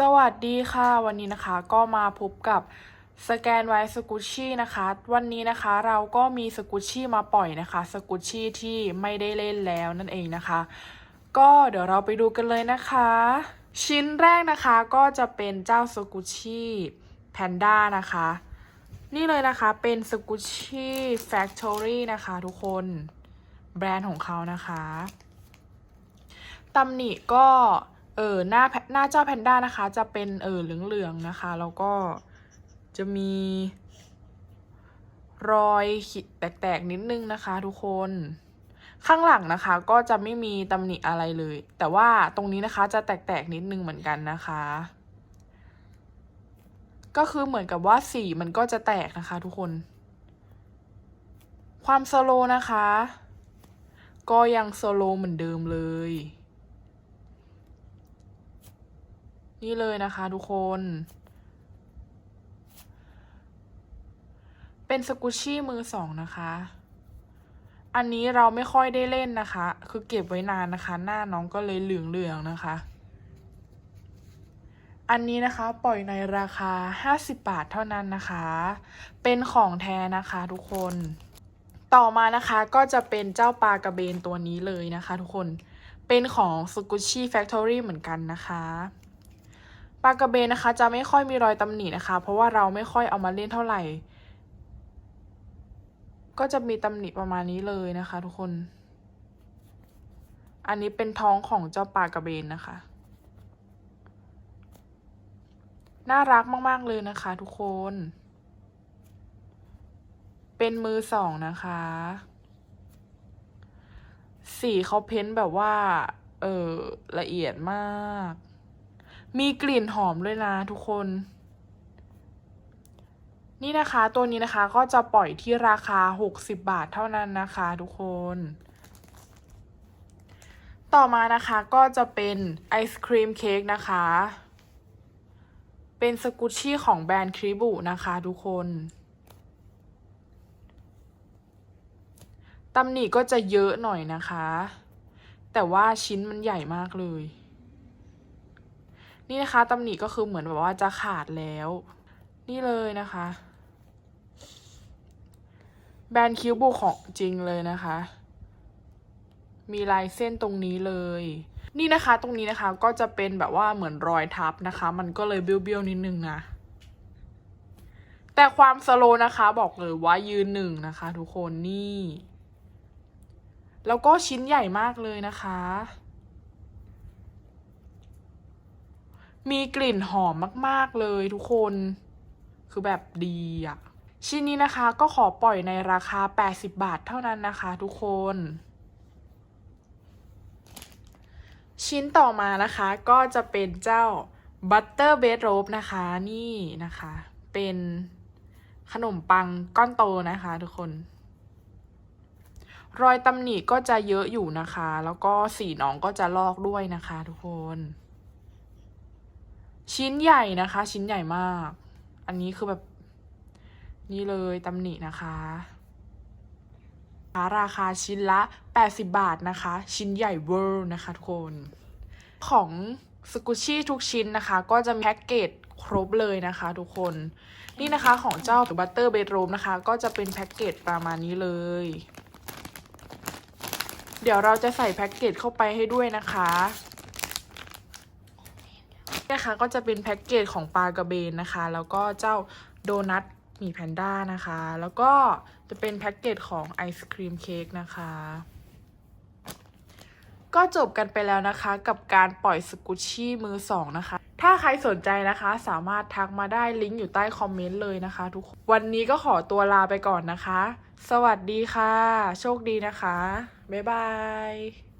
สวัสดีค่ะ วันนี้นะคะก็มาพบกับสแกนไว้สกุชชี่นะคะ วันนี้นะคะเราก็มีสกุชชี่มาปล่อยนะคะ สกุชชี่ที่ไม่ได้เล่นแล้วนั่นเองนะคะ ก็เดี๋ยวเราไปดูกันเลยนะคะ ชิ้นแรกนะคะก็จะเป็นเจ้าสกุชชี่แพนด้านะคะ นี่เลยนะคะเป็นสกุชชี่แฟคทอรี่นะคะทุกคนแบรนด์ของเขานะคะตำหนิก็ เออหน้าหน้าเจ้าแพนด้านะคะ จะเป็นเออเหลืองๆนะคะ แล้วก็จะมี รอยขีดแตกๆนิดนึงนะคะ ทุกคน ข้างหลังนะคะ ก็จะไม่มีตำหนิอะไรเลย แต่ว่าตรงนี้นะคะจะแตกๆนิดนึงเหมือนกันนะคะ ก็คือเหมือนกับว่าสีมันก็จะแตกนะคะ ทุกคน ความสโลนะคะ ก็ยังโซโลเหมือนเดิมเลย นี่เลยนะคะทุกคน เป็นสกุชชี่มือสองนะคะ อันนี้เราไม่ค่อยได้เล่นนะคะ คือเก็บไว้นานนะคะ หน้าน้องก็เลยเหลืองๆนะคะ อันนี้นะคะปล่อยในราคา 50 บาทเท่านั้นนะคะ เป็นของแท้นะคะทุกคน ต่อมานะคะก็จะเป็นเจ้าปลากระเบนตัวนี้เลยนะคะทุกคน เป็นของ s กุชชี่ Factory เหมือนกันนะคะ ปลากระเบนนะคะ จะไม่ค่อยมีรอยตำหนินะคะ เพราะว่าเราไม่ค่อยเอามาเล่นเท่าไหร่ ก็จะมีตำหนิประมาณนี้เลยนะคะ ทุกคน อันนี้เป็นท้องของเจ้าปลากระเบนนะคะ น่ารักมาก ๆ เลยนะคะ ทุกคน เป็นมือสองนะคะ สีเขาเพ้นท์แบบว่า เออละเอียดมาก มีกลิ่นหอมด้วยนะทุกคน นี่นะคะตัวนี้นะคะก็จะปล่อยที่ราคา 60 บาทเท่านั้นนะคะทุกคน ต่อมานะคะก็จะเป็นไอศครีมเค้กนะคะ เป็นสกุชชี่ของแบรนด์คริบุนะคะทุกคนตำหนิก็จะเยอะหน่อยนะคะ แต่ว่าชิ้นมันใหญ่มากเลย นี่นะคะตำหนิก็คือเหมือนแบบว่าจะขาดแล้ว นี่เลยนะคะ แบรนด์คิวบูของจริงเลยนะคะ มีลายเส้นตรงนี้เลย นี่นะคะตรงนี้นะคะก็จะเป็นแบบว่าเหมือนรอยทับนะคะ มันก็เลยเบี้ยวๆนิดนึงนะ แต่ความสโลนะคะบอกเลยว่ายืนหนึ่งนะคะ ทุกคนนี่ แล้วก็ชิ้นใหญ่มากเลยนะคะ มีกลิ่นหอมมากๆเลยทุกคน คือแบบดีอะชิ้นนี้นะคะก็ขอปล่อยในราคา 80 บาทเท่านั้นนะคะ ทุกคน ชิ้นต่อมานะคะก็จะเป็นเจ้า Butter b e d r o p นะคะนี่นะคะ เป็นขนมปังก้อนโตนะคะ ทุกคน รอยตำหนิก็จะเยอะอยู่นะคะ แล้วก็สีน้องก็จะลอกด้วยนะคะ ทุกคน ชิ้นใหญ่นะคะ ชิ้นใหญ่มาก อันนี้คือแบบ นี่เลยตำหนินะคะราคาชิ้นละ 80 บาทนะคะ ชิ้นใหญ่เวอร์นะคะทุกคน ของสกุชี่ทุกชิ้นนะคะ ก็จะมีแพ็กเกจครบเลยนะคะทุกคน นี่นะคะของเจ้าบัตเตอร์เบดรูมนะคะ ก็จะเป็นแพ็กเกจประมาณนี้เลย เดี๋ยวเราจะใส่แพ็กเกจเข้าไปให้ด้วยนะคะ นะคะก็จะเป็นแพ็กเกจของปลากระเบนนะคะ แล้วก็เจ้าโดนัทหมีแพนด้านะคะ แล้วก็จะเป็นแพ็กเกจของไอศครีมเค้กนะคะ ก็จบกันไปแล้วนะคะ กับการปล่อยสกุชชี่มือสองนะคะ ถ้าใครสนใจนะคะสามารถทักมาได้ลิงก์อยู่ใต้คอมเมนต์เลยนะคะ ทุกคนวันนี้ก็ขอตัวลาไปก่อนนะคะ สวัสดีค่ะ โชคดีนะคะ บ๊ายบาย